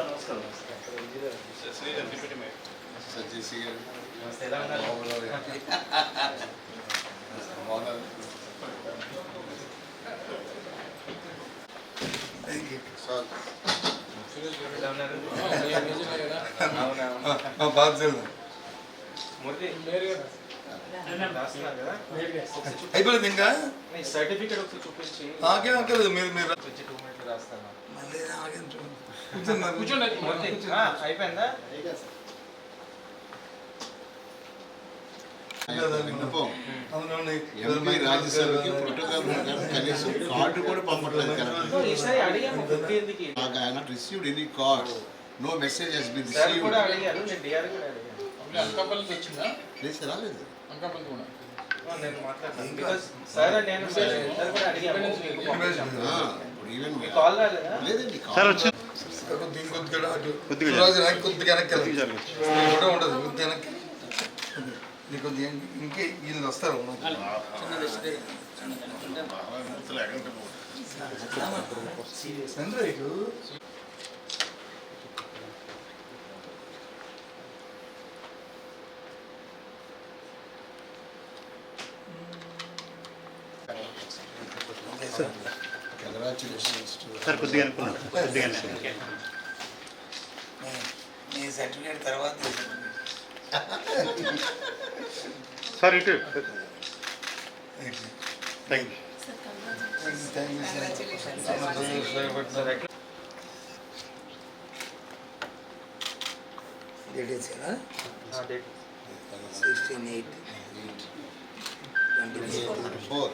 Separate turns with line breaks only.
నమస్కారం సజ్జేసి గారు బాగున్నారు సార్ బాగా అయిపోయింది ఇంకా
సర్టిఫికేట్ ఒకసారి చూపించి
నాకేం అక్కర్లేదు మీరు మీరు
టూ మినిట్లు రాస్తాను
మళ్ళీ నాకేం చూడండి
అయిపోయిందా
ఎంపీ రాజ్యసభకి ప్రోటోకాల్ ప్రకారం కనీసం కార్డు కూడా పంపట్లేదు కరెక్ట్ నాకు ఆయన received any card no message he's been received లేదు రాలేదు.
కూడా.
కొద్దిగా
కొద్దిగా
వెనక్కి ఉండదు కొద్దిగా వెనక్కి కొద్దిగా ఇంకే వీళ్ళు వస్తారు
సార్ కొద్దిగా కొద్దిగా
సర్టిఫికేట్ తర్వాత
సార్ ఇటు. Thank you
sixteen eight twenty
four